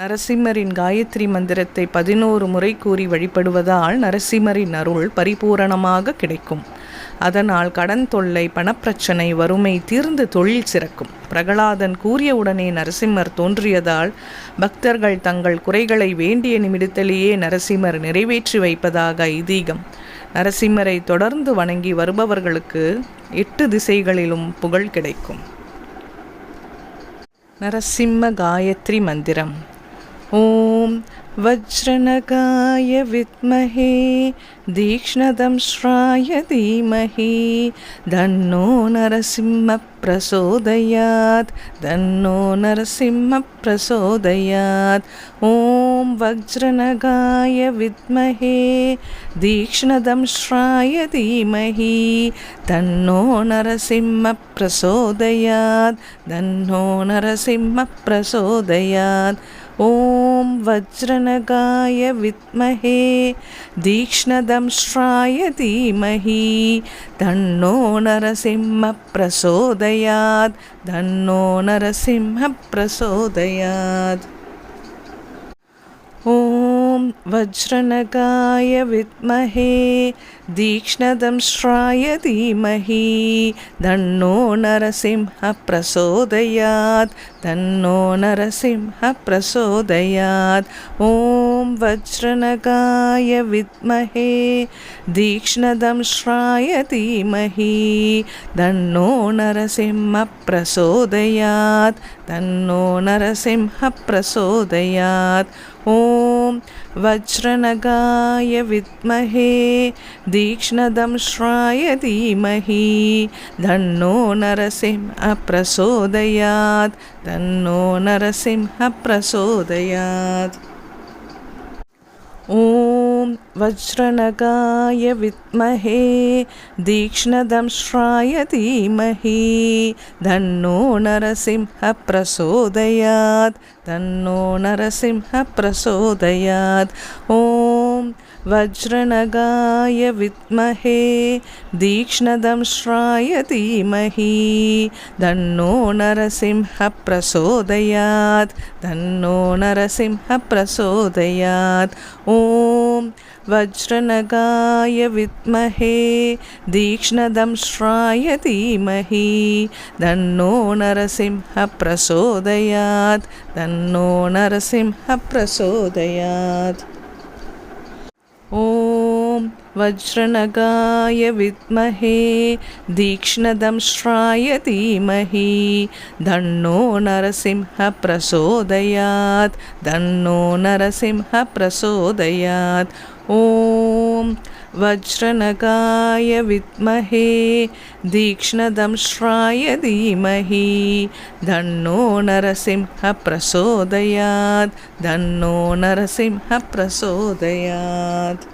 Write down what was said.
நரசிம்மரின் காயத்ரி மந்திரத்தை பதினோரு முறை கூறி வழிபடுவதால் நரசிம்மரின் அருள் பரிபூரணமாக கிடைக்கும். அதனால் கடன் தொல்லை பணப்பிரச்சனை வறுமை தீர்ந்து தொழில் சிறக்கும். பிரகலாதன் கூறியவுடனே நரசிம்மர் தோன்றியதால் பக்தர்கள் தங்கள் குறைகளை வேண்டிய நிமிடத்திலேயே நரசிம்மர் நிறைவேற்றி வைப்பதாக ஐதீகம். நரசிம்மரை தொடர்ந்து வணங்கி வருபவர்களுக்கு எட்டு திசைகளிலும் புகழ் கிடைக்கும். நரசிம்ம காயத்ரி மந்திரம். ॐ वज्रनगाय विद्महे तीक्ष्णदंश्राय धीमहि धन्नो नरसिंहः प्रचोदयात् धन्नो नरसिंहः प्रचोदयात् ॐ वज्रनगाय विद्महे तीक्ष्णदंश्राय धीमहि तन्नो नरसिंहः प्रचोदयात् धन्नो नरसिंहः प्रचोदयात् ॐ वज्रनगाय विद्महे तीक्ष्णदंष्ट्राय धीमहि तन्नो नरसिंहः प्रचोदयात् तन्नो नरसिंहः प्रचोदयात् ॐ वज्रनगाय विद्महे तीक्ष्णदंष्ट्राय धीमहि तन्नो नरसिंहः प्रचोदयात् तन्नो नरसिंहः प्रचोदयात् ॐ वज्रनगाय विद्महे तीक्ष्णदंष्ट्राय धीमहि तन्नो नरसिंहः प्रचोदयात् तन्नो नरसिंहः प्रचोदयात् ॐ वज्रनगाय विद्महे तीक्ष्णदंष्ट्राय धीमहि तन्नो नरसिंहः प्रचोदयात् तन्नो नरसिंहः प्रचोदयात् ॐ वज्रनगाय विद्महे तीक्ष्णदंष्ट्राय धीमहि तन्नो नरसिंहः प्रचोदयात् तन्नो नरसिंहः प्रचोदयात् ॐ वज्रनगाय विद्महे तीक्ष्णदंष्ट्राय धीमहि तन्नो नरसिंहः प्रचोदयात् तन्नो नरसिंहः प्रचोदयात् ॐ वज्रनगाय विद्महे तीक्ष्णदंष्ट्राय धीमहि तन्नो नरसिंहः प्रचोदयात् तन्नो नरसिंहः प्रचोदयात् ॐ वज्रनगाय विद्महे तीक्ष्णदंष्ट्राय धीमहि तन्नो नरसिंहः प्रचोदयात् तन्नो नरसिंहः प्रचोदयात् ॐ वज्रनगाय विद्महे तीक्ष्णदंष्ट्राय धीमहि तन्नो नरसिंहः प्रचोदयात् तन्नो नरसिंहः प्रचोदयात्